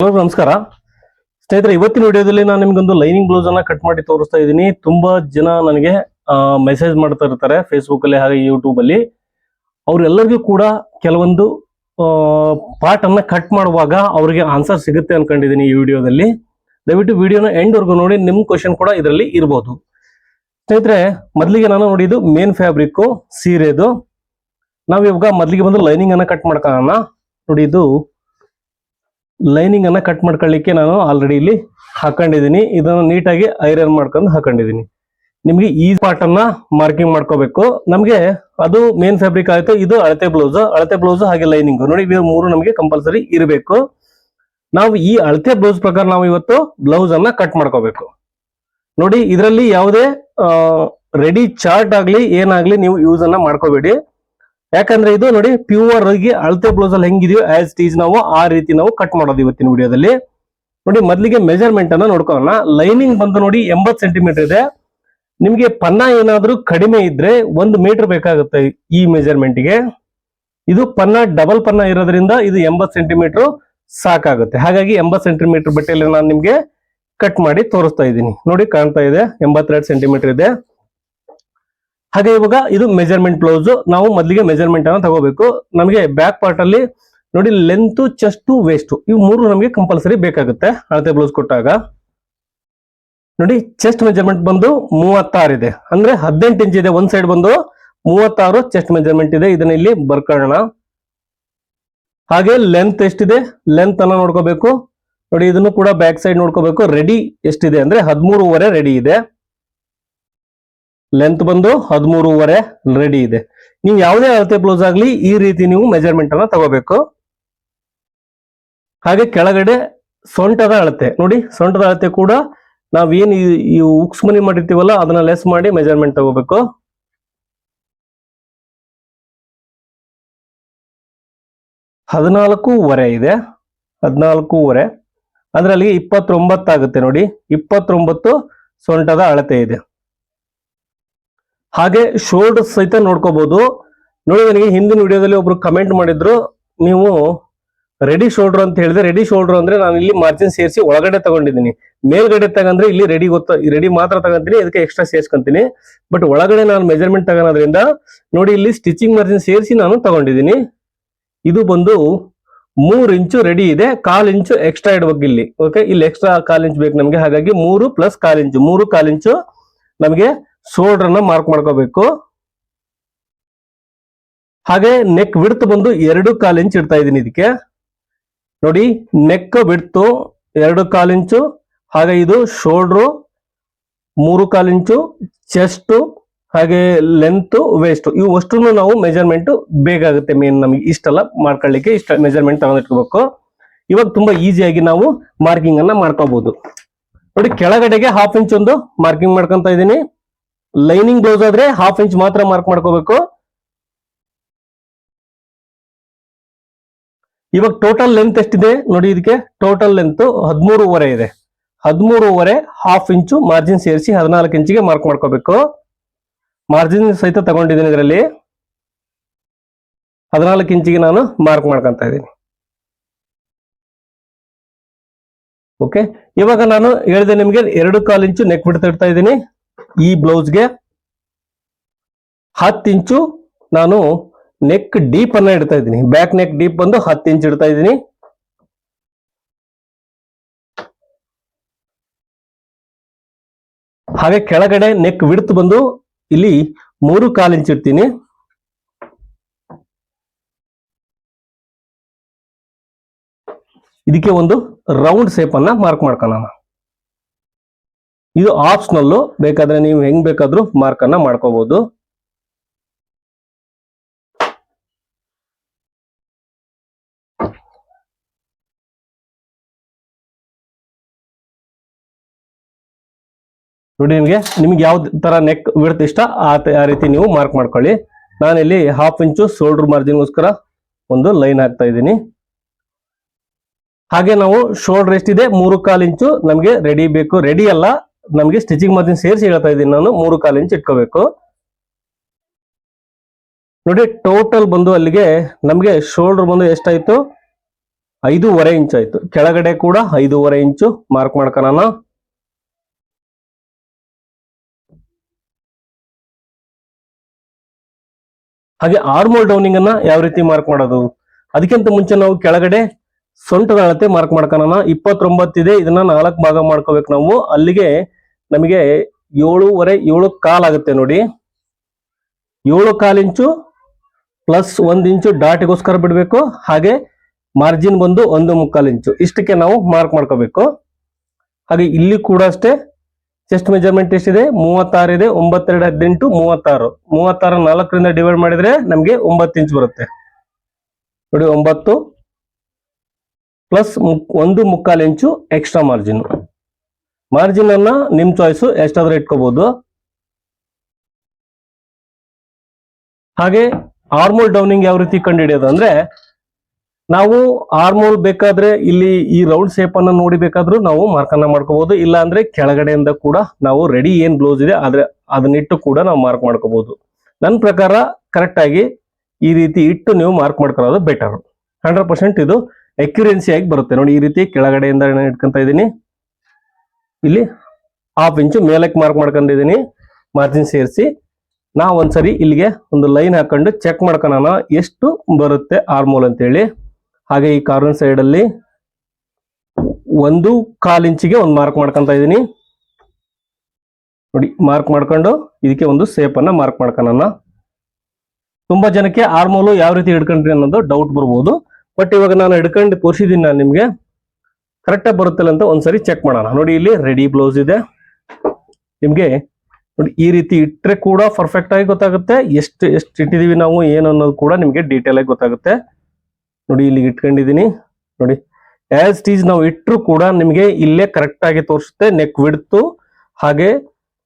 Hello, ನಮಸ್ಕಾರ. ಸ್ನೇಹಿತರೆ, ಇವತ್ತಿನ ವಿಡಿಯೋದಲ್ಲಿ ನಾನು ನಿಮ್ಗೊಂದು ಲೈನಿಂಗ್ ಬ್ಲೌಸ್ ಅನ್ನ ಕಟ್ ಮಾಡಿ ತೋರಿಸ್ತಾ ಇದ್ದೀನಿ. ತುಂಬಾ ಜನ ನನಗೆ ಮೆಸೇಜ್ ಮಾಡ್ತಾ ಇರ್ತಾರೆ ಫೇಸ್ಬುಕ್ ಅಲ್ಲಿ ಹಾಗೆ ಯೂಟ್ಯೂಬ್ ಅಲ್ಲಿ. ಅವ್ರೆಲ್ಲರಿಗೂ ಕೂಡ ಕೆಲವೊಂದು ಪಾರ್ಟ್ ಅನ್ನ ಕಟ್ ಮಾಡುವಾಗ ಅವರಿಗೆ ಆನ್ಸರ್ ಸಿಗುತ್ತೆ ಅನ್ಕೊಂಡಿದ್ದೀನಿ ಈ ವಿಡಿಯೋದಲ್ಲಿ. ದಯವಿಟ್ಟು ವಿಡಿಯೋನ ಎಂಡ್ ವರ್ಗು ನೋಡಿ, ನಿಮ್ ಕ್ವಶನ್ ಕೂಡ ಇದರಲ್ಲಿ ಇರಬಹುದು ಸ್ನೇಹಿತರೆ, ಮೊದಲಿಗೆ ನಾನು ನೋಡಿದ್ದು ಮೇನ್ ಫ್ಯಾಬ್ರಿಕ್ ಸೀರೆದು. ನಾವು ಇವಾಗ ಮೊದಲಿಗೆ ಬಂದು ಲೈನಿಂಗ್ ಅನ್ನ ಕಟ್ ಮಾಡ್ಕೊಳ್ಳೋಣ. ನೋಡಿ ಲೈನಿಂಗ್ ಅನ್ನ ಕಟ್ ಮಾಡ್ಕೊಳ್ಳಿಕ್ಕೆ ನಾನು ಆಲ್ರೆಡಿ ಇಲ್ಲಿ ಹಾಕೊಂಡಿದ್ದೀನಿ. ಇದನ್ನು ನೀಟಾಗಿ ಐರನ್ ಮಾಡ್ಕೊಂಡು ಹಾಕೊಂಡಿದ್ದೀನಿ. ನಿಮ್ಗೆ ಈ ಪಾರ್ಟ್ ಅನ್ನ ಮಾರ್ಕಿಂಗ್ ಮಾಡ್ಕೋಬೇಕು. ನಮ್ಗೆ ಅದು ಮೇನ್ ಫ್ಯಾಬ್ರಿಕ್ ಆಯ್ತು, ಇದು ಅಳತೆ ಬ್ಲೌಸ್ ಅಳತೆ ಬ್ಲೌಸ್ ಹಾಗೆ ಲೈನಿಂಗ್ ನೋಡಿ, ಇದು ಮೂರು ನಮಗೆ ಕಂಪಲ್ಸರಿ ಇರಬೇಕು. ನಾವು ಈ ಅಳತೆ ಬ್ಲೌಸ್ ಪ್ರಕಾರ ನಾವು ಇವತ್ತು ಬ್ಲೌಸ್ ಅನ್ನ ಕಟ್ ಮಾಡ್ಕೋಬೇಕು. ನೋಡಿ, ಇದರಲ್ಲಿ ಯಾವುದೇ ರೆಡಿ ಚಾರ್ಟ್ ಆಗ್ಲಿ, ಏನಾಗ್ಲಿ ನೀವು ಯೂಸ್ ಅನ್ನ ಮಾಡ್ಕೋಬೇಡಿ. ಯಾಕಂದ್ರೆ ಇದು ನೋಡಿ ಪ್ಯೂರ್ ಆಗಿ ಅಳತೆ ಬ್ಲೌಸ್ ಅಲ್ಲಿ ಹೆಂಗಿದೆಯೋ ಆಸ್ ಟೀಸ್ ನಾವು ಆ ರೀತಿ ನಾವು ಕಟ್ ಮಾಡೋದು ಇವತ್ತಿನ ವಿಡಿಯೋದಲ್ಲಿ. ನೋಡಿ ಮೊದಲಿಗೆ ಮೆಜರ್ಮೆಂಟ್ ಅನ್ನ ನೋಡ್ಕೊಳ್ಳೋಣ. ಲೈನಿಂಗ್ ಬಂದು ನೋಡಿ ಎಂಬತ್ ಸೆಂಟಿಮೀಟರ್ ಇದೆ. ನಿಮ್ಗೆ ಪನ್ನ ಏನಾದ್ರೂ ಕಡಿಮೆ ಇದ್ರೆ ಒಂದು ಮೀಟರ್ ಬೇಕಾಗುತ್ತೆ ಈ ಮೆಜರ್ಮೆಂಟ್ಗೆ. ಇದು ಪನ್ನ ಡಬಲ್ ಪನ್ನ ಇರೋದ್ರಿಂದ ಇದು ಎಂಬತ್ ಸೆಂಟಿಮೀಟರ್ ಸಾಕಾಗುತ್ತೆ. ಹಾಗಾಗಿ ಎಂಬತ್ ಸೆಂಟಿಮೀಟರ್ ಬಟ್ಟೆಯಲ್ಲಿ ನಾನು ನಿಮ್ಗೆ ಕಟ್ ಮಾಡಿ ತೋರಿಸ್ತಾ ಇದ್ದೀನಿ. ನೋಡಿ ಕಾಣ್ತಾ ಇದೆ ಎಂಬತ್ತೆರಡು ಸೆಂಟಿಮೀಟರ್ ಇದೆ. ಹಾಗೆ ಇವಾಗ ಇದು ಮೆಜರ್ಮೆಂಟ್ ಬ್ಲೌಸ್ ನಾವು ಮೊದಲಿಗೆ ಮೆಜರ್ಮೆಂಟ್ ಅನ್ನ ತಗೋಬೇಕು. ನಮಗೆ ಬ್ಯಾಕ್ ಪಾರ್ಟ್ ಅಲ್ಲಿ ನೋಡಿ ಲೆಂತ್ ಚೆಸ್ಟ್ ವೇಸ್ಟ್ ಇವು ಮೂರು ನಮಗೆ ಕಂಪಲ್ಸರಿ ಬೇಕಾಗುತ್ತೆ. ಅಳತೆ ಬ್ಲೌಸ್ ಕೊಟ್ಟಾಗ. ನೋಡಿ ಚೆಸ್ಟ್ ಮೆಜರ್ಮೆಂಟ್ ಬಂದು ಮೂವತ್ತಾರು ಇದೆ. ಅಂದ್ರೆ ಹದಿನೆಂಟು ಇಂಚ್ ಇದೆ, ಒಂದ್ ಸೈಡ್ ಬಂದು ಮೂವತ್ತಾರು ಚೆಸ್ಟ್ ಮೆಜರ್ಮೆಂಟ್ ಇದೆ. ಇದನ್ನ ಇಲ್ಲಿ ಬರ್ಕೊಳ್ಳೋಣ. ಹಾಗೆ ಲೆಂತ್ ಎಷ್ಟಿದೆ? ಲೆಂತ್ ಅನ್ನ ನೋಡ್ಕೋಬೇಕು. ನೋಡಿ ಇದನ್ನು ಕೂಡ ಬ್ಯಾಕ್ ಸೈಡ್ ನೋಡ್ಕೋಬೇಕು. ರೆಡಿ ಎಷ್ಟಿದೆ? ಅಂದ್ರೆ ಹದಿಮೂರುವರೆ ರೆಡಿ ಇದೆ. ಲೆಂತ್ ಬಂದು ಹದಿಮೂರುವರೆ ರೆಡಿ ಇದೆ. ನೀವು ಯಾವುದೇ ಅಳತೆ ಬ್ಲೌಸ್ ಆಗಲಿ ಈ ರೀತಿ ನೀವು ಮೆಜರ್ಮೆಂಟ್ ಅನ್ನ ತಗೋಬೇಕು. ಹಾಗೆ ಕೆಳಗಡೆ ಸೊಂಟದ ಅಳತೆ. ನೋಡಿ, ಸೊಂಟದ ಅಳತೆ ಕೂಡ ನಾವೇನು ಈ- ಉಕ್ಸ್ ಮನಿ ಮಾಡಿರ್ತೀವಲ್ಲ, ಅದನ್ನ ಲೆಸ್ ಮಾಡಿ ಮೆಜರ್ಮೆಂಟ್ ತಗೋಬೇಕು. ಹದಿನಾಲ್ಕೂವರೆ ಇದೆ. ಹದಿನಾಲ್ಕೂವರೆ. ಅದರಲ್ಲಿ ಇಪ್ಪತ್ತೊಂಬತ್ತಾಗುತ್ತೆ ನೋಡಿ. ಇಪ್ಪತ್ತೊಂಬತ್ತು ಸೊಂಟದ ಅಳತೆ ಇದೆ. ಹಾಗೆ ಶೋಲ್ಡರ್ ಸಹಿತ ನೋಡ್ಕೋಬಹುದು ನೋಡಿ ನನಗೆ ಹಿಂದಿನ ವಿಡಿಯೋದಲ್ಲಿ ಒಬ್ರು ಕಮೆಂಟ್ ಮಾಡಿದ್ರು, ನೀವು ರೆಡಿ ಶೋಲ್ಡರ್ ಅಂತ ಹೇಳಿದ್ರೆ ರೆಡಿ ಶೋಲ್ಡರ್ ಅಂದ್ರೆ ನಾನು ಇಲ್ಲಿ ಮಾರ್ಜಿನ್ ಸೇರಿಸಿ ಒಳಗಡೆ ತಗೊಂಡಿದ್ದೀನಿ. ಮೇಲ್ಗಡೆ ತಗಂದ್ರೆ ಇಲ್ಲಿ ರೆಡಿ ಗೊತ್ತ ರೆಡಿ ಮಾತ್ರ ತಗೊಂತೀನಿ, ಇದಕ್ಕೆ ಎಕ್ಸ್ಟ್ರಾ ಸೇರ್ಸ್ಕೊಂತೀನಿ. ಬಟ್ ಒಳಗಡೆ ನಾನು ಮೆಜರ್ಮೆಂಟ್ ತಗೋದ್ರಿಂದ ನೋಡಿ ಇಲ್ಲಿ ಸ್ಟಿಚಿಂಗ್ ಮಾರ್ಜಿನ್ ಸೇರಿಸಿ ನಾನು ತಗೊಂಡಿದ್ದೀನಿ. ಇದು ಬಂದು ಮೂರು ಇಂಚು ರೆಡಿ ಇದೆ. ಕಾಲ್ ಇಂಚು ಎಕ್ಸ್ಟ್ರಾ ಇಡಬೇಕು ಇಲ್ಲಿ. ಓಕೆ ಇಲ್ಲಿ ಎಕ್ಸ್ಟ್ರಾ ಕಾಲ್ ಇಂಚ್ ಬೇಕು ನಮಗೆ. ಹಾಗಾಗಿ ಮೂರು ಪ್ಲಸ್ ಕಾಲ್ ಇಂಚು ಮೂರು ಕಾಲ್ ಇಂಚು ನಮಗೆ ಶೋಲ್ಡರ್ ಅನ್ನ ಮಾರ್ಕ್ ಮಾಡ್ಕೋಬೇಕು. ಹಾಗೆ ನೆಕ್ ವಿಡ್ತ್ ಬಂದು ಎರಡು ಕಾಲು ಇಂಚ್ ಇಡ್ತಾ ಇದೀನಿ ಇದಕ್ಕೆ ನೋಡಿ ನೆಕ್ ಬಿಡ್ತು ಎರಡು ಕಾಲು ಇಂಚು ಹಾಗೆ ಇದು ಶೋಲ್ಡ್ರು ಮೂರು ಕಾಲು ಇಂಚು ಚೆಸ್ಟು ಹಾಗೆ ಲೆಂತ್ ವೇಸ್ಟ್ ಇವು ಅಷ್ಟು ನಾವು ಮೆಜರ್ಮೆಂಟ್ ಬೇಕಾಗುತ್ತೆ ಮೇನ್ ನಮಗೆ ಇಷ್ಟೆಲ್ಲ ಮಾಡ್ಕೊಳ್ಳಿಕ್ಕೆ ಇಷ್ಟ ಮೆಜರ್ಮೆಂಟ್ ತಗೊಂಡಿಟ್ಕೋಬೇಕು ಇವಾಗ ತುಂಬಾ ಈಸಿಯಾಗಿ ನಾವು ಮಾರ್ಕಿಂಗ್ ಅನ್ನ ಮಾಡ್ಕೋಬಹುದು ನೋಡಿ, ಕೆಳಗಡೆಗೆ ಹಾಫ್ ಇಂಚ್ ಒಂದು ಮಾರ್ಕಿಂಗ್ ಮಾಡ್ಕೊಂತ ಇದ್ದೀನಿ. ಲೈನಿಂಗ್ ಬ್ಲೌಸ್ ಆದ್ರೆ ಹಾಫ್ ಇಂಚ್ ಮಾತ್ರ ಮಾರ್ಕ್ ಮಾಡ್ಕೋಬೇಕು. ಇವಾಗ ಟೋಟಲ್ ಲೆಂತ್ ಎಷ್ಟಿದೆ? ನೋಡಿ ಇದಕ್ಕೆ ಟೋಟಲ್ ಲೆಂತ್ ಹದಿಮೂರುವರೆ ಇದೆ. ಹದಿಮೂರುವರೆ ಹಾಫ್ ಇಂಚು ಮಾರ್ಜಿನ್ ಸೇರಿಸಿ ಹದಿನಾಲ್ಕು ಇಂಚಿಗೆ ಮಾರ್ಕ್ ಮಾಡ್ಕೋಬೇಕು. ಮಾರ್ಜಿನ್ ಸಹಿತ ತಗೊಂಡಿದ್ದೀನಿ ಇದರಲ್ಲಿ. ಹದಿನಾಲ್ಕು ಇಂಚಿಗೆ ನಾನು ಮಾರ್ಕ್ ಮಾಡ್ಕೊಂತ ಇದ್ದೀನಿ. ಓಕೆ ಇವಾಗ ನಾನು ಹೇಳಿದೆ ನಿಮಗೆ ಎರಡು ಕಾಲು ಇಂಚು ನೆಕ್ ಬಿಡ್ತಾ ಇಡ್ತಾ ಇದ್ದೀನಿ. ಈ ಬ್ಲೌಸ್ಗೆ ಹತ್ತು ಇಂಚು ನಾನು ನೆಕ್ ಡೀಪ್ ಅನ್ನ ಇಡ್ತಾ ಇದ್ದೀನಿ. ಬ್ಯಾಕ್ ನೆಕ್ ಡೀಪ್ ಬಂದು ಹತ್ತು ಇಂಚ್ ಇಡ್ತಾ ಇದ್ದೀನಿ. ಹಾಗೆ ಕೆಳಗಡೆ ನೆಕ್ ವಿಡ್ತ್ ಬಂದು ಇಲ್ಲಿ ಮೂರು ಕಾಲು ಇಂಚ್ ಇಡ್ತೀನಿ. ಇದಕ್ಕೆ ಒಂದು ರೌಂಡ್ ಶೇಪ್ ಅನ್ನ ಮಾರ್ಕ್ ಮಾಡ್ಕೊಳ್ಳೋಣ. ಇದು ಆಪ್ಷನಲ್ಲು ಬೇಕಾದ್ರೆ ನೀವು ಹೆಂಗ್ ಬೇಕಾದ್ರೂ ಮಾರ್ಕ್ ಅನ್ನ ಮಾಡ್ಕೋಬಹುದು ನೋಡಿ ನಿಮಗೆ, ನಿಮ್ಗೆ ಯಾವ ತರ ನೆಕ್ ವಿಡ್ತ್ ಇಷ್ಟ, ಆ ರೀತಿ ನೀವು ಮಾರ್ಕ್ ಮಾಡ್ಕೊಳ್ಳಿ. ನಾನಿಲ್ಲಿ ಹಾಫ್ ಇಂಚು ಶೋಲ್ಡರ್ ಮಾರ್ಜಿನ್ಗೋಸ್ಕರ ಒಂದು ಲೈನ್ ಹಾಕ್ತಾ ಇದ್ದೀನಿ. ಹಾಗೆ ನಾವು ಶೋಲ್ಡರ್ ಎಷ್ಟಿದೆ? ಮೂರು ಕಾಲು ಇಂಚು ನಮಗೆ ರೆಡಿ ಬೇಕು. ರೆಡಿ ಅಲ್ಲ ನಮಗೆ ಸ್ಟಿಚಿಂಗ್ ಮಾರ್ಜಿನ್ ಸೇರಿಸಿ ಹೇಳ್ತಾ ಇದ್ದೀನಿ ನಾನು, ಮೂರು ಕಾಲು ಇಂಚ್ ಇಟ್ಕೋಬೇಕು. ನೋಡಿ ಟೋಟಲ್ ಬಂದು ಅಲ್ಲಿಗೆ ನಮಗೆ ಶೋಲ್ಡರ್ ಬಂದು ಎಷ್ಟಾಯ್ತು? ಐದೂವರೆ ಇಂಚ್ ಆಯ್ತು. ಕೆಳಗಡೆ ಕೂಡ ಐದೂವರೆ ಇಂಚು ಮಾರ್ಕ್ ಮಾಡ್ಕೊಳ್ಳೋಣ ಹಾಗೆ ಆರ್ಮೋಲ್ ಡೌನಿಂಗ್ ಅನ್ನ ಯಾವ ರೀತಿ ಮಾರ್ಕ್ ಮಾಡೋದು? ಅದಕ್ಕಿಂತ ಮುಂಚೆ ನಾವು ಕೆಳಗಡೆ ಸೊಂಟದ ಅಳತೆ ಮಾರ್ಕ್ ಮಾಡ್ಕೊಳ್ಳೋಣ ಇಪ್ಪತ್ತೊಂಬತ್ತಿದೆ, ಇದನ್ನ ನಾಲ್ಕು ಭಾಗ ಮಾಡ್ಕೋಬೇಕು ನಾವು. ಅಲ್ಲಿಗೆ ನಮಗೆ ಏಳೂವರೆ, ಏಳು ಕಾಲ್ ಆಗುತ್ತೆ ನೋಡಿ. ಏಳು ಕಾಲ್ ಇಂಚು ಪ್ಲಸ್ ಒಂದ್ ಇಂಚು ಡಾಟ್ಗೋಸ್ಕರ ಬಿಡಬೇಕು. ಹಾಗೆ ಮಾರ್ಜಿನ್ ಬಂದು ಒಂದು ಮುಕ್ಕಾಲು ಇಂಚು. ಇಷ್ಟಕ್ಕೆ ನಾವು ಮಾರ್ಕ್ ಮಾಡ್ಕೋಬೇಕು. ಹಾಗೆ ಇಲ್ಲಿ ಕೂಡ ಅಷ್ಟೇ ಚೆಸ್ಟ್ ಮೆಜರ್ಮೆಂಟ್ ಎಷ್ಟಿದೆ? ಮೂವತ್ತಾರು ಇದೆ. ಒಂಬತ್ತೆರಡು ಹದಿನೆಂಟು, ಮೂವತ್ತಾರು. ಮೂವತ್ತಾರು ನಾಲ್ಕರಿಂದ ಡಿವೈಡ್ ಮಾಡಿದ್ರೆ ನಮಗೆ ಒಂಬತ್ತು ಇಂಚ್ ಬರುತ್ತೆ. ನೋಡಿ, ಒಂಬತ್ತು ಪ್ಲಸ್ ಒಂದು ಮುಕ್ಕಾಲು ಇಂಚು ಎಕ್ಸ್ಟ್ರಾ ಮಾರ್ಜಿನ್. ಮಾರ್ಜಿನ್ ಅನ್ನ ನಿಮ್ ಚಾಯ್ಸ್ ಎಷ್ಟಾದ್ರೂ ಇಟ್ಕೋಬಹುದು ಹಾಗೆ ಆರ್ಮೋಲ್ ಡೌನಿಂಗ್ ಯಾವ ರೀತಿ ಕಂಡುಹಿಡಿಯೋದು ಅಂದ್ರೆ, ನಾವು ಆರ್ಮೋಲ್ ಬೇಕಾದ್ರೆ ಇಲ್ಲಿ ಈ ರೌಂಡ್ ಶೇಪ್ ಅನ್ನ ನೋಡಿ ಬೇಕಾದ್ರೂ ನಾವು ಮಾರ್ಕ್ ಅನ್ನ ಮಾಡ್ಕೋಬಹುದು ಇಲ್ಲ ಅಂದ್ರೆ ಕೆಳಗಡೆಯಿಂದ ಕೂಡ ನಾವು ರೆಡಿ ಏನ್ ಬ್ಲೌಸ್ ಇದೆ ಆದ್ರೆ ಅದನ್ನಿಟ್ಟು ಕೂಡ ನಾವು ಮಾರ್ಕ್ ಮಾಡ್ಕೋಬಹುದು ನನ್ನ ಪ್ರಕಾರ ಕರೆಕ್ಟ್ ಆಗಿ ಈ ರೀತಿ ಇಟ್ಟು ನೀವು ಮಾರ್ಕ್ ಮಾಡ್ಕೊಳ್ಳೋದು ಬೆಟರ್ ಹಂಡ್ರೆಡ್ ಪರ್ಸೆಂಟ್ ಇದು ಅಕ್ಯುರೆನ್ಸಿ ಆಗಿ ಬರುತ್ತೆ. ನೋಡಿ ಈ ರೀತಿ ಕೆಳಗಡೆಯಿಂದ ಇಟ್ಕೊಂತ ಇದ್ದೀನಿ. ಇಲ್ಲಿ ಹಾಫ್ ಇಂಚು ಮೇಲಕ್ಕೆ ಮಾರ್ಕ್ ಮಾಡ್ಕೊಂಡಿದ್ದೀನಿ. ಮಾರ್ಜಿನ್ ಸೇರಿಸಿ. ನಾವು ಒಂದ್ಸರಿ ಇಲ್ಲಿಗೆ ಒಂದು ಲೈನ್ ಹಾಕೊಂಡು ಚೆಕ್ ಮಾಡ್ಕೊಳ ಎಷ್ಟು ಬರುತ್ತೆ ಆರ್ಮೋಲ್ ಅಂತೇಳಿ. ಹಾಗೆ ಈ ಕಾರ್ನರ್ ಸೈಡ್ ಅಲ್ಲಿ ಒಂದು ಕಾಲ್ ಇಂಚಿಗೆ ಒಂದು ಮಾರ್ಕ್ ಮಾಡ್ಕೊಂತ ಇದ್ದೀನಿ. ನೋಡಿ ಮಾರ್ಕ್ ಮಾಡ್ಕೊಂಡು ಇದಕ್ಕೆ ಒಂದು ಸೇಪ್ ಅನ್ನ ಮಾರ್ಕ್ ಮಾಡ್ಕೊಳ ತುಂಬಾ ಜನಕ್ಕೆ ಆರ್ಮೋಲು ಯಾವ ರೀತಿ ಹಿಡ್ಕೊಂಡ್ರಿ ಅನ್ನೋದು ಡೌಟ್ ಬರ್ಬೋದು. ಬಟ್ ಇವಾಗ ನಾನು ಹಿಡ್ಕೊಂಡು ತೋರಿಸಿದ್ದೀನಿ ನಾನು ನಿಮ್ಗೆ. ಕರೆಕ್ಟಾಗಿ ಬರುತ್ತಲ್ಲ ಅಂತ ಒಂದ್ಸರಿ ಚೆಕ್ ಮಾಡೋಣ. ನೋಡಿ ಇಲ್ಲಿ ರೆಡಿ ಬ್ಲೌಸ್ ಇದೆ. ನಿಮ್ಗೆ ನೋಡಿ ಈ ರೀತಿ ಇಟ್ಟರೆ ಕೂಡ ಪರ್ಫೆಕ್ಟ್ ಆಗಿ ಗೊತ್ತಾಗುತ್ತೆ. ಎಷ್ಟು ಎಷ್ಟು ಇಟ್ಟಿದೀವಿ ನಾವು, ಏನು ಅನ್ನೋದು ಕೂಡ ನಿಮಗೆ ಡೀಟೇಲ್ ಆಗಿ ಗೊತ್ತಾಗುತ್ತೆ. ನೋಡಿ ಇಲ್ಲಿ ಇಟ್ಕೊಂಡಿದ್ದೀನಿ. ನೋಡಿ ಆಸ್ ಟೀಸ್ ನಾವು ಇಟ್ಟರು ಕೂಡ ನಿಮಗೆ ಇಲ್ಲೇ ಕರೆಕ್ಟ್ ಆಗಿ ತೋರಿಸುತ್ತೆ ನೆಕ್ ಬಿಡ್ತು ಹಾಗೆ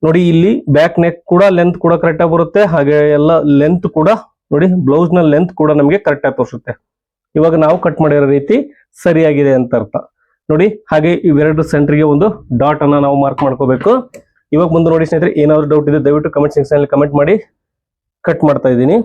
ನೋಡಿ ಇಲ್ಲಿ ಬ್ಯಾಕ್ ನೆಕ್ ಕೂಡ ಲೆಂತ್ ಕೂಡ ಕರೆಕ್ಟ್ ಆಗಿ ಬರುತ್ತೆ. ಹಾಗೆ ಎಲ್ಲ ಲೆಂತ್ ಕೂಡ ನೋಡಿ ಬ್ಲೌಸ್ನ ಲೆಂತ್ ಕೂಡ ನಮಗೆ ಕರೆಕ್ಟ್ ಆಗಿ ತೋರಿಸುತ್ತೆ. ಇವಾಗ ನಾವು ಕಟ್ ಮಾಡಿರೋ ರೀತಿ ಸರಿಯಾಗಿದೆ ಅಂತ ಅರ್ಥ. ನೋಡಿ, ಹಾಗೆ ಇವೆರಡು ಸೆಂಟ್ರಿಗೆ ಒಂದು ಡಾಟ್ ಅನ್ನ ನಾವು ಮಾರ್ಕ್ ಮಾಡ್ಕೋಬೇಕು. ಇವಾಗ ಮುಂದೆ ನೋಡಿ ಸ್ನೇಹಿತರೆ, ಏನಾದ್ರು ಡೌಟ್ ಇದೆ ದಯವಿಟ್ಟು ಕಮೆಂಟ್ ಸೆಕ್ಷನ್ ಅಲ್ಲಿ ಕಮೆಂಟ್ ಮಾಡಿ. ಕಟ್ ಮಾಡ್ತಾ ಇದ್ದೀನಿ.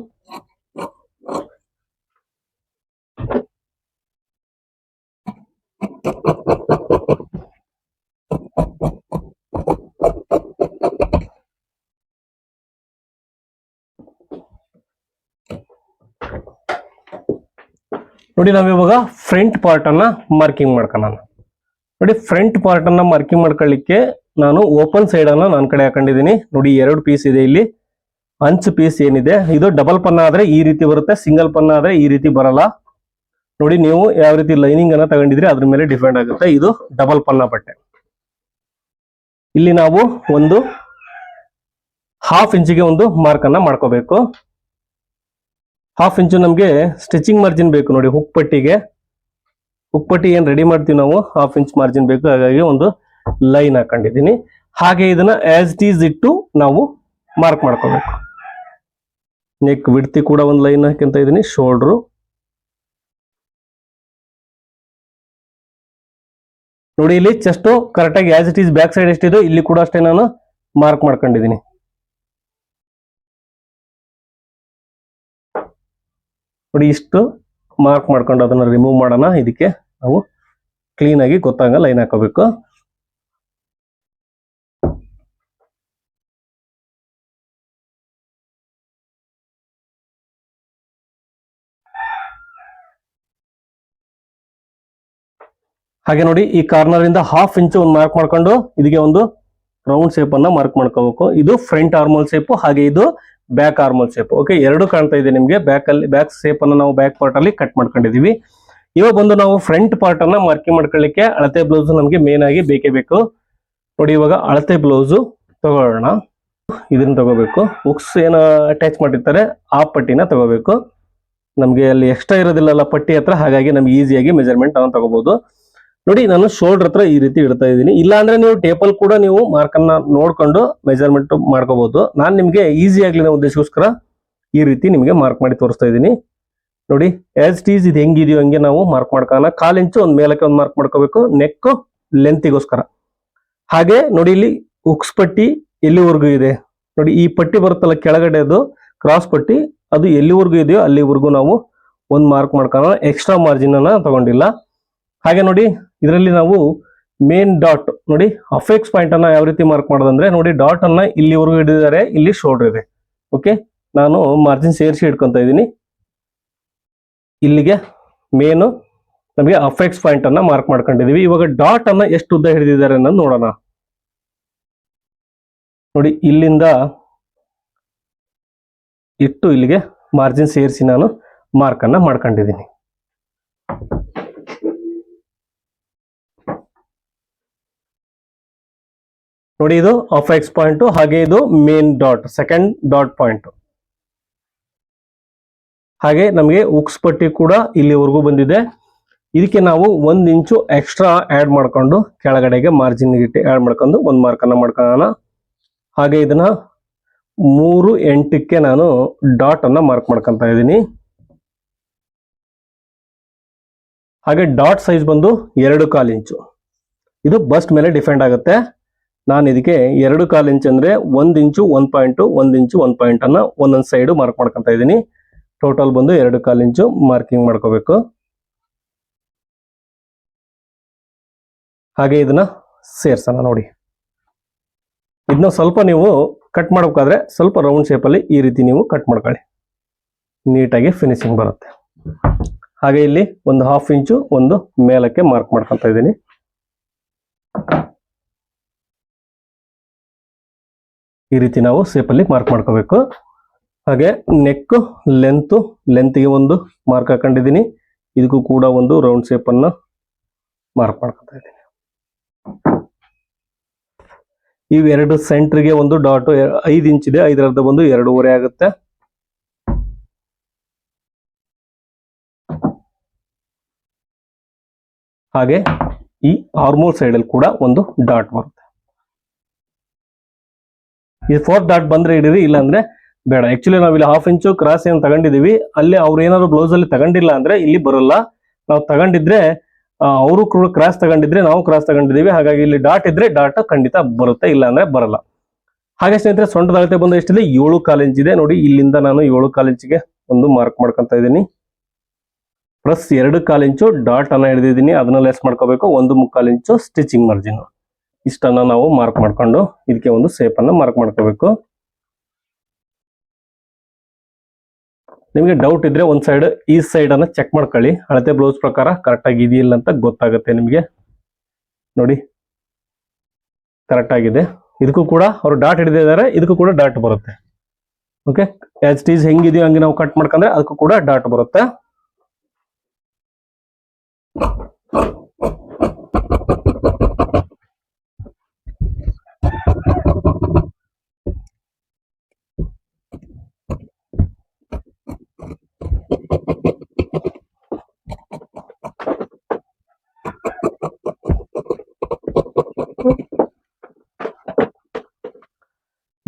ನೋಡಿ ನಾವಿವಾಗ ಫ್ರಂಟ್ ಪಾರ್ಟ್ ಅನ್ನ ಮಾರ್ಕಿಂಗ್ ಮಾಡ್ಕೊಳ್ಳೋಣ ನೋಡಿ ಫ್ರಂಟ್ ಪಾರ್ಟ್ ಅನ್ನ ಮಾರ್ಕಿಂಗ್ ಮಾಡ್ಕೊಳ್ಳಿಕ್ಕೆ ನಾನು ಓಪನ್ ಸೈಡ್ ಅನ್ನ ನನ್ನ ಕಡೆ ಹಾಕೊಂಡಿದ್ದೀನಿ. ನೋಡಿ, ಎರಡು ಪೀಸ್ ಇದೆ ಇಲ್ಲಿ. ಅಂಚ್ ಪೀಸ್ ಏನಿದೆ? ಇದು ಡಬಲ್ ಪನ್ನ ಆದ್ರೆ ಈ ರೀತಿ ಬರುತ್ತೆ ಸಿಂಗಲ್ ಪನ್ನ ಆದ್ರೆ ಈ ರೀತಿ ಬರಲ್ಲ. ನೋಡಿ, ನೀವು ಯಾವ ರೀತಿ ಲೈನಿಂಗ್ ಅನ್ನ ತಗೊಂಡಿದ್ರಿ ಅದ್ರ ಮೇಲೆ ಡಿಪೆಂಡ್ ಆಗುತ್ತೆ. ಇದು ಡಬಲ್ ಪನ್ನ ಬಟ್ಟೆ. ಇಲ್ಲಿ ನಾವು ಒಂದು ಹಾಫ್ ಇಂಚಿಗೆ ಒಂದು ಮಾರ್ಕ್ ಅನ್ನ ಮಾಡ್ಕೋಬೇಕು. ಹಾಫ್ ಇಂಚು ನಮಗೆ ಸ್ಟಿಚಿಂಗ್ ಮಾರ್ಜಿನ್ ಬೇಕು ನೋಡಿ ಹುಕ್ ಪಟ್ಟಿಗೆ. ಹುಕ್ ಏನು ರೆಡಿ ಮಾಡ್ತೀವಿ ನಾವು? ಹಾಫ್ ಇಂಚ್ ಮಾರ್ಜಿನ್ ಬೇಕು ಹಾಗಾಗಿ ಒಂದು ಲೈನ್ ಹಾಕೊಂಡಿದ್ದೀನಿ. ಹಾಗೆ ಇದನ್ನ ಆಸ್ ಈಸ್ ಇಟ್ಟು ನಾವು ಮಾರ್ಕ್ ಮಾಡ್ಕೋಬೇಕು. ನೆಕ್ ವಿಡ್ತಿ ಕೂಡ ಒಂದು ಲೈನ್ ಹಾಕಿಂತ ಇದ್ದೀನಿ. ಶೋಲ್ಡ್ರು ನೋಡಿ ಇಲ್ಲಿ ಚೆಸ್ಟ್ ಕರೆಕ್ಟಾಗಿ as it is back side ಎಷ್ಟಿದೆ ಇಲ್ಲಿ ಕೂಡ ಅಷ್ಟೇ ನಾನು ಮಾರ್ಕ್ ಮಾಡ್ಕೊಂಡಿದ್ದೀನಿ. ನೋಡಿ ಇಷ್ಟು. ಮಾರ್ಕ್ ಮಾಡ್ಕೊಂಡು ಅದನ್ನ ರಿಮೂವ್ ಮಾಡೋಣ. ಇದಕ್ಕೆ ನಾವು ಕ್ಲೀನ್ ಆಗಿ ಗೊತ್ತಾಗ ಲೈನ್ ಹಾಕೋಬೇಕು. ಹಾಗೆ ನೋಡಿ ಈ ಕಾರ್ನರ್ ಇಂದ ಹಾಫ್ ಇಂಚ್ ಒಂದು ಮಾರ್ಕ್ ಮಾಡ್ಕೊಂಡು, ಇದಕ್ಕೆ ಒಂದು ರೌಂಡ್ ಶೇಪ್ ಅನ್ನ ಮಾರ್ಕ್ ಮಾಡ್ಕೋಬೇಕು. ಇದು ಫ್ರಂಟ್ ಆರ್ಮೋಲ್ ಶೇಪ್ ಹಾಗೆ ಇದು ಬ್ಯಾಕ್ ಆರ್ಮಲ್ ಶೇಪ್ ಓಕೆ ಎರಡು ಕಾಣ್ತಾ ಇದೆ ನಿಮಗೆ. ಬ್ಯಾಕ್ ಅಲ್ಲಿ ಬ್ಯಾಕ್ ಶೇಪ್ ಅನ್ನು ನಾವು ಬ್ಯಾಕ್ ಪಾರ್ಟ್ ಅಲ್ಲಿ ಕಟ್ ಮಾಡ್ಕೊಂಡಿದೀವಿ. ಇವಾಗ ಬಂದು ನಾವು ಫ್ರಂಟ್ ಪಾರ್ಟ್ ಅನ್ನ ಮಾರ್ಕಿಂಗ್ ಮಾಡ್ಕೊಳ್ಳಿಕ್ಕೆ ಅಳತೆ ಬ್ಲೌಸ್ ನಮಗೆ ಮೇನ್ ಆಗಿ ಬೇಕೇ ಬೇಕು. ನೋಡಿ, ಇವಾಗ ಅಳತೆ ಬ್ಲೌಸ್ ತಗೊಳ್ಳೋಣ ಇದನ್ನ ತಗೋಬೇಕು. ಉಕ್ಸ್ ಏನ ಅಟ್ಯಾಚ್ ಮಾಡಿರ್ತಾರೆ, ಆ ಪಟ್ಟಿನ ತಗೋಬೇಕು. ನಮಗೆ ಅಲ್ಲಿ ಎಕ್ಸ್ಟ್ರಾ ಇರೋದಿಲ್ಲಲ್ಲ ಪಟ್ಟಿ ಹತ್ರ, ಹಾಗಾಗಿ ನಮ್ಗೆ ಈಸಿಯಾಗಿ ಮೆಜರ್ಮೆಂಟ್ ಅನ್ನ ತಗೋಬಹುದು ನೋಡಿ ನಾನು ಶೋಲ್ಡರ್ ಹತ್ರ ಈ ರೀತಿ ಇಡ್ತಾ ಇದ್ದೀನಿ. ಇಲ್ಲಾಂದ್ರೆ ನೀವು ಟೇಪಲ್ ಕೂಡ ನೀವು ಮಾರ್ಕ್ ಅನ್ನ ನೋಡ್ಕೊಂಡು ಮೆಜರ್ಮೆಂಟ್ ಮಾಡ್ಕೋಬಹುದು ನಾನು ನಿಮಗೆ ಈಸಿ ಆಗ್ಲಿ ಉದ್ದೇಶಕ್ಕೋಸ್ಕರ ಈ ರೀತಿ ನಿಮಗೆ ಮಾರ್ಕ್ ಮಾಡಿ ತೋರಿಸ್ತಾ ಇದ್ದೀನಿ. ನೋಡಿ ಆಸ್ ಟೀಸ್ ಇದು ಹೆಂಗಿದೆಯೋ ಹಂಗೆ ನಾವು ಮಾರ್ಕ್ ಮಾಡ್ಕೋಣ ಕಾಲ್ ಇಂಚು ಒಂದ್ ಮೇಲಕ್ಕೆ ಒಂದು ಮಾರ್ಕ್ ಮಾಡ್ಕೋಬೇಕು. ನೆಕ್ ಲೆಂತಿಗೋಸ್ಕರ ಹಾಗೆ ನೋಡಿ ಇಲ್ಲಿ ಉಕ್ಸ್ ಪಟ್ಟಿ ಎಲ್ಲಿವರೆಗೂ ಇದೆ? ನೋಡಿ, ಈ ಪಟ್ಟಿ ಬರುತ್ತಲ್ಲ ಕೆಳಗಡೆ ಅದು ಕ್ರಾಸ್ ಪಟ್ಟಿ, ಅದು ಎಲ್ಲಿವರೆಗೂ ಇದೆಯೋ ಅಲ್ಲಿವರೆಗೂ ನಾವು ಒಂದ್ ಮಾರ್ಕ್ ಮಾಡ್ಕೋಣ ಎಕ್ಸ್ಟ್ರಾ ಮಾರ್ಜಿನ್ ಅನ್ನ ತಗೊಂಡಿಲ್ಲ. ಹಾಗೆ ನೋಡಿ, ಇದರಲ್ಲಿ ನಾವು ಮೇನ್ ಡಾಟ್ ನೋಡಿ ಅಫೆಕ್ಸ್ ಪಾಯಿಂಟ್ ಅನ್ನ ಯಾವ ರೀತಿ ಮಾರ್ಕ್ ಮಾಡೋದಂದ್ರೆ, ನೋಡಿ ಡಾಟ್ ಅನ್ನ ಇಲ್ಲಿವರೆಗೂ ಹಿಡಿದಿದ್ದಾರೆ, ಇಲ್ಲಿ ಶೋಲ್ಡರ್ ಇದೆ. ಓಕೆ ನಾನು ಮಾರ್ಜಿನ್ ಸೇರಿಸಿ ಇಟ್ಕೊಂತ ಇದ್ದೀನಿ. ಇಲ್ಲಿಗೆ ಮೇನು ನಮಗೆ ಅಫೆಕ್ಸ್ ಪಾಯಿಂಟ್ ಅನ್ನ ಮಾರ್ಕ್ ಮಾಡ್ಕೊಂಡಿದೀವಿ. ಇವಾಗ ಡಾಟ್ ಅನ್ನ ಎಷ್ಟು ಉದ್ದ ಹಿಡಿದಿದ್ದಾರೆ ಅನ್ನೋದು ನೋಡೋಣ. ನೋಡಿ, ಇಲ್ಲಿಂದ ಇಟ್ಟು ಇಲ್ಲಿಗೆ ಮಾರ್ಜಿನ್ ಸೇರಿಸಿ ನಾನು ಮಾರ್ಕ್ ಅನ್ನ ಮಾಡ್ಕೊಂಡಿದ್ದೀನಿ ನೋಡಿ ಇದು ಆಫ್ ಎಕ್ಸ್ ಪಾಯಿಂಟ್ ಹಾಗೆ ಇದು main dot second dot point ಹಾಗೆ ನಮಗೆ ಉಕ್ಸ್ ಪಟ್ಟಿ ಕೂಡ ಇಲ್ಲಿವರೆಗೂ ಬಂದಿದೆ. ಇದಕ್ಕೆ ನಾವು ಒಂದ್ ಇಂಚು ಎಕ್ಸ್ಟ್ರಾ ಆಡ್ ಮಾಡ್ಕೊಂಡು ಕೆಳಗಡೆಗೆ ಮಾರ್ಜಿನ್ ಇಟ್ಟು ಆಡ್ ಮಾಡ್ಕೊಂಡು ಒಂದ್ ಮಾರ್ಕ್ ಅನ್ನ ಮಾಡ್ಕೊಳ್ಳೋಣ. ಹಾಗೆ ಇದನ್ನ ಮೂರು ಎಂಟಕ್ಕೆ ನಾನು ಡಾಟ್ ಅನ್ನ ಮಾರ್ಕ್ ಮಾಡ್ಕೊಂತ ಇದ್ದೀನಿ. ಹಾಗೆ ಡಾಟ್ ಸೈಜ್ ಬಂದು ಎರಡು ಕಾಲು ಇಂಚು ಇದು ಬಸ್ಟ್ ಮೇಲೆ ಡಿಪೆಂಡ್ ಆಗುತ್ತೆ. ನಾನು ಇದಕ್ಕೆ ಎರಡು ಕಾಲು ಇಂಚ್ ಅಂದ್ರೆ ಒಂದು ಇಂಚು ಒಂದ್ ಪಾಯಿಂಟ್, ಒಂದ್ ಇಂಚು ಒನ್ ಪಾಯಿಂಟ್ ಒಂದೊಂದು ಒಂದೊಂದ್ ಸೈಡ್ ಮಾರ್ಕ್ ಮಾಡ್ಕೊತಾ ಇದ್ದೀನಿ. ಟೋಟಲ್ ಬಂದು ಎರಡು ಕಾಲು ಇಂಚು ಮಾರ್ಕಿಂಗ್ ಮಾಡ್ಕೋಬೇಕು. ಹಾಗೆ ಇದನ್ನ ಸೇರ್ಸೋಣ ನೋಡಿ. ಇದನ್ನ ಸ್ವಲ್ಪ ನೀವು ಕಟ್ ಮಾಡಬೇಕಾದ್ರೆ ಸ್ವಲ್ಪ ರೌಂಡ್ ಶೇಪಲ್ಲಿ ಈ ರೀತಿ ನೀವು ಕಟ್ ಮಾಡ್ಕೊಳ್ಳಿ. ನೀಟಾಗಿ ಫಿನಿಶಿಂಗ್ ಬರುತ್ತೆ. ಹಾಗೆ ಇಲ್ಲಿ ಒಂದು ಹಾಫ್ ಇಂಚು ಒಂದು ಮೇಲಕ್ಕೆ ಮಾರ್ಕ್ ಮಾಡ್ಕೊತಾ ಇದ್ದೀನಿ. ಈ ರೀತಿ ನಾವು ಸೇಪಲ್ಲಿ ಮಾರ್ಕ್ ಮಾಡ್ಕೋಬೇಕು. ಹಾಗೆ ನೆಕ್ಕು ಲೆಂತು ಲೆಂತ್ಗೆ ಒಂದು ಮಾರ್ಕ್ ಹಾಕೊಂಡಿದ್ದೀನಿ. ಇದಕ್ಕೂ ಕೂಡ ಒಂದು ರೌಂಡ್ ಶೇಪನ್ನು ಮಾರ್ಕ್ ಮಾಡ್ಕೊತಾ ಇದ್ದೀನಿ. ಇವೆರಡು ಸೆಂಟ್ರಿಗೆ ಒಂದು ಡಾಟ್ ಐದು ಇಂಚ್ ಇದೆ. ಐದರದ ಬಂದು ಎರಡೂವರೆ ಆಗುತ್ತೆ. ಹಾಗೆ ಈ ಆರ್ಮೋಲ್ ಸೈಡಲ್ಲಿ ಕೂಡ ಒಂದು ಡಾಟ್ ಬರುತ್ತೆ. ಈ ಫೋರ್ತ್ ಡಾಟ್ ಬಂದ್ರೆ ಹಿಡೀರಿ, ಇಲ್ಲಾಂದ್ರೆ ಬೇಡ. ಆಕ್ಚುಲಿ ನಾವಿಲ್ಲಿ ಹಾಫ್ ಇಂಚು ಕ್ರಾಸ್ ಏನು ತಗೊಂಡಿದೀವಿ, ಅಲ್ಲಿ ಅವ್ರು ಏನಾದ್ರು ಬ್ಲೌಸ್ ಅಲ್ಲಿ ತಗೊಂಡಿಲ್ಲ ಅಂದ್ರೆ ಇಲ್ಲಿ ಬರಲ್ಲ. ನಾವು ತಗೊಂಡಿದ್ರೆ ಅವರು ಕ್ರಾಸ್ ತಗೊಂಡಿದ್ರೆ ನಾವು ಕ್ರಾಸ್ ತಗೊಂಡಿದೀವಿ. ಹಾಗಾಗಿ ಇಲ್ಲಿ ಡಾಟ್ ಇದ್ರೆ ಡಾಟ್ ಖಂಡಿತ ಬರುತ್ತೆ ಇಲ್ಲ ಅಂದ್ರೆ ಬರಲ್ಲ. ಹಾಗೆ ಸ್ನೇಹಿತರೆ, ಸೊಂಟದ ಅಳತೆ ಬಂದು ಎಷ್ಟಿದೆ? ಏಳು ಕಾಲು ಇಂಚ್ ಇದೆ. ನೋಡಿ, ಇಲ್ಲಿಂದ ನಾನು ಏಳು ಕಾಲು ಇಂಚಿಗೆ ಒಂದು ಮಾರ್ಕ್ ಮಾಡ್ಕೊಂತ ಇದ್ದೀನಿ. ಪ್ಲಸ್ ಎರಡು ಕಾಲು ಇಂಚು ಡಾಟ್ ಅನ್ನ ಹಿಡಿದಿದ್ದೀನಿ. ಅದನ್ನ ಲೆಸ್ ಮಾಡ್ಕೋಬೇಕು. ಒಂದು ಮುಕ್ಕಾಲು ಇಂಚು ಸ್ಟಿಚಿಂಗ್ ಮಾರ್ಜಿನ್ ಇಷ್ಟನ್ನ ನಾವು ಮಾರ್ಕ್ ಮಾಡ್ಕೊಂಡು ಇದಕ್ಕೆ ಒಂದು ಸೇಪ್ ಅನ್ನ ಮಾರ್ಕ್ ಮಾಡ್ಕೋಬೇಕು. ನಿಮಗೆ ಡೌಟ್ ಇದ್ರೆ ಒಂದ್ ಸೈಡ್ ಈ ಸೈಡ್ ಅನ್ನ ಚೆಕ್ ಮಾಡ್ಕೊಳ್ಳಿ. ಅಳತೆ ಬ್ಲೌಸ್ ಪ್ರಕಾರ ಕರೆಕ್ಟ್ ಆಗಿ ಇದೆಯಿಲ್ಲ ಅಂತ ಗೊತ್ತಾಗುತ್ತೆ ನಿಮಗೆ. ನೋಡಿ ಕರೆಕ್ಟ್ ಆಗಿದೆ. ಇದಕ್ಕೂ ಕೂಡ ಅವರು ಡಾಟ್ ಹಿಡಿದಿದ್ದಾರೆ ಇದಕ್ಕೂ ಕೂಡ ಡಾಟ್ ಬರುತ್ತೆ. ಓಕೆ ಆಸ್ ಟೀಸ್ ಹೆಂಗಿದೆಯೋ ಹಂಗೆ ನಾವು ಕಟ್ ಮಾಡ್ಕೊಂಡ್ರೆ ಅದಕ್ಕೂ ಕೂಡ ಡಾಟ್ ಬರುತ್ತೆ.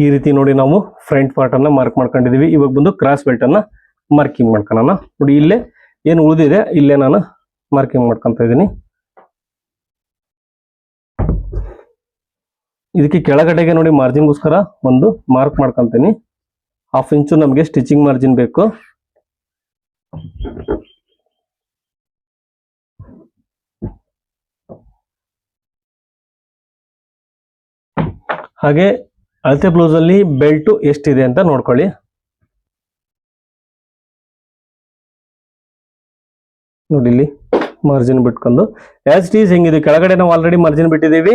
ಈ ರೀತಿ ನೋಡಿ ನಾವು ಫ್ರಂಟ್ ಪಾರ್ಟ್ ಅನ್ನ ಮಾರ್ಕ್ ಮಾಡ್ಕೊಂಡಿದೀವಿ. ಇವಾಗ ಬಂದು ಕ್ರಾಸ್ ಬೆಲ್ಟ್ ಅನ್ನ ಮಾರ್ಕಿಂಗ್ ಮಾಡ್ಕೊಳ್ಳೋಣ. ನೋಡಿ ಇಲ್ಲೇ ಏನು ಉಳಿದಿದೆ, ಇಲ್ಲೇ ನಾನು ಮಾರ್ಕಿಂಗ್ ಮಾಡ್ಕೊಂತ ಇದ್ದೀನಿ. ಇದಕ್ಕೆ ಕೆಳಗಡೆಗೆ ನೋಡಿ ಮಾರ್ಜಿನ್ಗೋಸ್ಕರ ಒಂದು ಮಾರ್ಕ್ ಮಾಡ್ಕೊಂತೀನಿ. ಹಾಫ್ ಇಂಚು ನಮಗೆ ಸ್ಟಿಚಿಂಗ್ ಮಾರ್ಜಿನ್ ಬೇಕು. ಹಾಗೆ ಅಳತೆ ಬ್ಲೌಸಲ್ಲಿ ಬೆಲ್ಟ್ ಎಷ್ಟಿದೆ ಅಂತ ನೋಡ್ಕೊಳ್ಳಿ. ನೋಡಿ ಇಲ್ಲಿ ಮಾರ್ಜಿನ್ ಬಿಟ್ಕೊಂಡು. ಆಸ್ ಇಟ್ ಈಸ್ ಹೆಂಗಿದೆ? ಕೆಳಗಡೆ ನಾವು ಆಲ್ರೆಡಿ ಮಾರ್ಜಿನ್ ಬಿಟ್ಟಿದ್ದೀವಿ.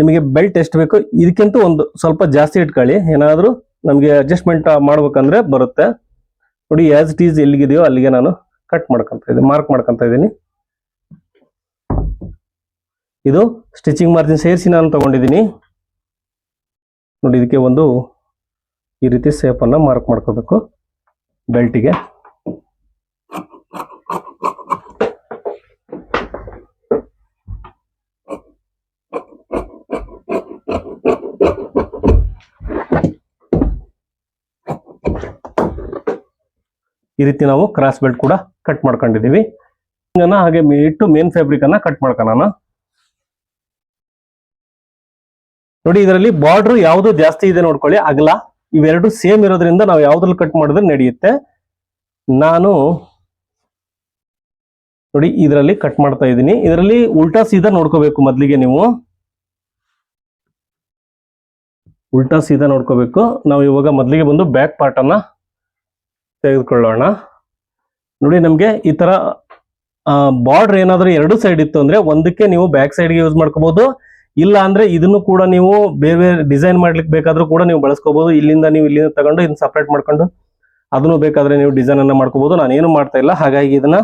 ನಿಮಗೆ ಬೆಲ್ಟ್ ಎಷ್ಟು ಬೇಕು? ಇದಕ್ಕಿಂತ ಒಂದು ಸ್ವಲ್ಪ ಜಾಸ್ತಿ ಇಟ್ಕೊಳ್ಳಿ. ಏನಾದರೂ ನಮಗೆ ಅಡ್ಜಸ್ಟ್ಮೆಂಟ್ ಮಾಡ್ಬೇಕಂದ್ರೆ ಬರುತ್ತೆ. ನೋಡಿ ಆಸ್ ಇಟ್ ಈಸ್ ಎಲ್ಲಿಗಿದೆಯೋ ಅಲ್ಲಿಗೆ ನಾನು ಕಟ್ ಮಾಡ್ಕೊಂತ ಇದ್ದೀನಿ ಮಾರ್ಕ್ ಮಾಡ್ಕೊಂತ ಇದ್ದೀನಿ. ಇದು ಸ್ಟಿಚಿಂಗ್ ಮಾರ್ಜಿನ್ ಸೇರಿಸಿ ನಾನು ತಗೊಂಡಿದ್ದೀನಿ. ನೋಡಿ, ಇದಕ್ಕೆ ಒಂದು ಈ ರೀತಿ ಸೇಪನ್ನು ಮಾರ್ಕ್ ಮಾಡ್ಕೋಬೇಕು. ಬೆಲ್ಟಿಗೆ ಈ ರೀತಿ ನಾವು ಕ್ರಾಸ್ ಬೆಲ್ಟ್ ಕೂಡ ಕಟ್ ಮಾಡ್ಕೊಂಡಿದೀವಿ ಹಿಂಗನ್ನ ಹಾಗೆ ಇಟ್ಟು ಮೇನ್ ಫ್ಯಾಬ್ರಿಕ್ ಅನ್ನ ಕಟ್ ಮಾಡ್ಕೊಳ್ಳೋಣ. ನೋಡಿ, ಇದರಲ್ಲಿ ಬಾರ್ಡರ್ ಯಾವುದು ಜಾಸ್ತಿ ಇದೆ ನೋಡ್ಕೊಳ್ಳಿ. ಅಗಲ ಇವೆರಡು ಸೇಮ್ ಇರೋದ್ರಿಂದ ನಾವು ಯಾವ್ದ್ರಲ್ಲಿ ಕಟ್ ಮಾಡಿದ್ರೆ ನಡೆಯುತ್ತೆ. ನಾನು ನೋಡಿ, ಇದರಲ್ಲಿ ಕಟ್ ಮಾಡ್ತಾ ಇದ್ದೀನಿ. ಇದರಲ್ಲಿ ಉಲ್ಟಾ ಸೀದಾ ನೋಡ್ಕೋಬೇಕು ಮೊದಲಿಗೆ ನೀವು. ಉಲ್ಟಾ ಸೀದಾ ನೋಡ್ಕೋಬೇಕು. ನಾವು ಇವಾಗ ಮೊದಲಿಗೆ ಬಂದು ಬ್ಯಾಕ್ ಪಾರ್ಟ್ ಅನ್ನ ತೆಗೆದುಕೊಳ್ಳೋಣ. ನೋಡಿ, ನಮಗೆ ಈ ತರ ಬಾರ್ಡರ್ ಏನಾದರೂ ಎರಡು ಸೈಡ್ ಇತ್ತು ಅಂದ್ರೆ ಒಂದಕ್ಕೆ ನೀವು ಬ್ಯಾಕ್ ಸೈಡ್ಗೆ ಯೂಸ್ ಮಾಡ್ಕೋಬಹುದು ಇಲ್ಲ ಅಂದ್ರೆ ಇದನ್ನು ಕೂಡ ನೀವು ಬೇರೆ ಬೇರೆ ಡಿಸೈನ್ ಮಾಡ್ಲಿಕ್ಕೆ ಬೇಕಾದ್ರೂ ಕೂಡ ನೀವು ಬಳಸ್ಕೋಬಹುದು ಇಲ್ಲಿಂದ ನೀವು ಇಲ್ಲಿಂದ ತಗೊಂಡು ಇದನ್ನ ಸಪ್ರೇಟ್ ಮಾಡ್ಕೊಂಡು ಅದನ್ನು ಬೇಕಾದ್ರೆ ನೀವು ಡಿಸೈನ್ ಅನ್ನ ಮಾಡ್ಕೋಬಹುದು ನಾನು ಏನು ಮಾಡ್ತಾ ಇಲ್ಲ. ಹಾಗಾಗಿ ಇದನ್ನ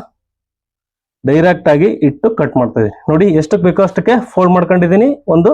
ಡೈರೆಕ್ಟ್ ಆಗಿ ಇಟ್ಟು ಕಟ್ ಮಾಡ್ತಾ ನೋಡಿ, ಎಷ್ಟಕ್ಕೆ ಬೇಕೋ ಅಷ್ಟಕ್ಕೆ ಫೋಲ್ಡ್ ಮಾಡ್ಕೊಂಡಿದ್ದೀನಿ. ಒಂದು